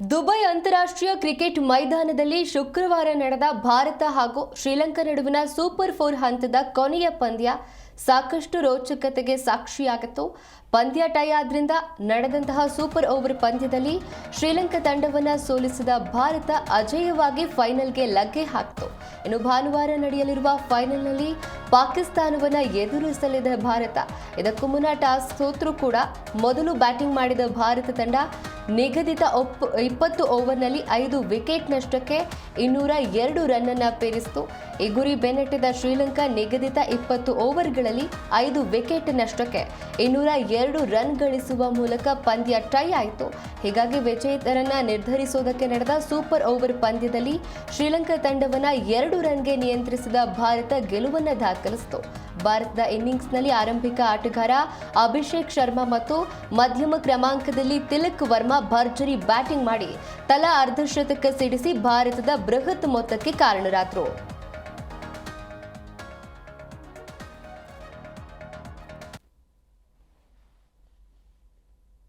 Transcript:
Dubai ಅಂತಾರಾಷ್ಟ್ರೀಯ cricket ಮೈದಾನದಲ್ಲಿ ಶುಕ್ರವಾರ ನಡೆದ ಭಾರತ ಹಾಗೂ ಶ್ರೀಲಂಕಾ ನಡುವಿನ ಸೂಪರ್ ಫೋರ್ ಹಂತದ ಕೊನೆಯ ಪಂದ್ಯ ಸಾಕಷ್ಟು ರೋಚಕತೆಗೆ ಸಾಕ್ಷಿಯಾಗಿತ್ತು. ಪಂದ್ಯ ಟೈ ಆದ್ರಿಂದ ನಡೆದಂತಹ ಸೂಪರ್ ಓವರ್ ಪಂದ್ಯದಲ್ಲಿ ಶ್ರೀಲಂಕಾ ತಂಡವನ್ನು ಸೋಲಿಸಿದ ಭಾರತ ಅಜೇಯವಾಗಿ ಫೈನಲ್ಗೆ ಲಗ್ಗೆ ಹಾಕಿತು. ಇನ್ನು ಭಾನುವಾರ ನಡೆಯಲಿರುವ ಫೈನಲ್ನಲ್ಲಿ ಪಾಕಿಸ್ತಾನವನ್ನು ಎದುರಿಸಲಿದೆ ಭಾರತ. ಇದಕ್ಕೂ ಮುನ್ನ ಟಾಸ್ ಸೋತ್ರೂ ಕೂಡ ಮೊದಲು ಬ್ಯಾಟಿಂಗ್ ಮಾಡಿದ ಭಾರತ ತಂಡ ನಿಗದಿತ ಒಪ್ ಇಪ್ಪತ್ತು ಓವರ್ನಲ್ಲಿ ಐದು ವಿಕೆಟ್ ನಷ್ಟಕ್ಕೆ ಇನ್ನೂರ ಎರಡು ರನ್ನನ್ನು ಪೇರಿಸಿತು. ಈ ಗುರಿ ಬೆನ್ನಟ್ಟಿದ ಶ್ರೀಲಂಕಾ ನಿಗದಿತ ಇಪ್ಪತ್ತು ಓವರ್ಗಳಲ್ಲಿ ಐದು ವಿಕೆಟ್ ನಷ್ಟಕ್ಕೆ ಇನ್ನೂರ ಎರಡು ರನ್ ಗಳಿಸುವ ಮೂಲಕ ಪಂದ್ಯ ಟೈ ಆಯಿತು. ಹೀಗಾಗಿ ವಿಜೇತರನ್ನು ನಿರ್ಧರಿಸುವುದಕ್ಕೆ ನಡೆದ ಸೂಪರ್ ಓವರ್ ಪಂದ್ಯದಲ್ಲಿ ಶ್ರೀಲಂಕಾ ತಂಡವನ್ನ ಎರಡು ರನ್ಗೆ ನಿಯಂತ್ರಿಸಿದ ಭಾರತ ಗೆಲುವನ್ನು ದಾಖಲಿಸಿತು. ಭಾರತದ ಇನ್ನಿಂಗ್ಸ್ನಲ್ಲಿ ಆರಂಭಿಕ ಆಟಗಾರ ಅಭಿಷೇಕ್ ಶರ್ಮಾ ಮತ್ತು ಮಧ್ಯಮ ಕ್ರಮಾಂಕದಲ್ಲಿ ತಿಲಕ್ ವರ್ಮಾ ಭರ್ಜರಿ ಬ್ಯಾಟಿಂಗ್ ಮಾಡಿ ತಲಾ ಅರ್ಧಶತಕ ಸಿಡಿಸಿ ಭಾರತದ ಬೃಹತ್ ಮೊತ್ತಕ್ಕೆ ಕಾರಣರಾದರು.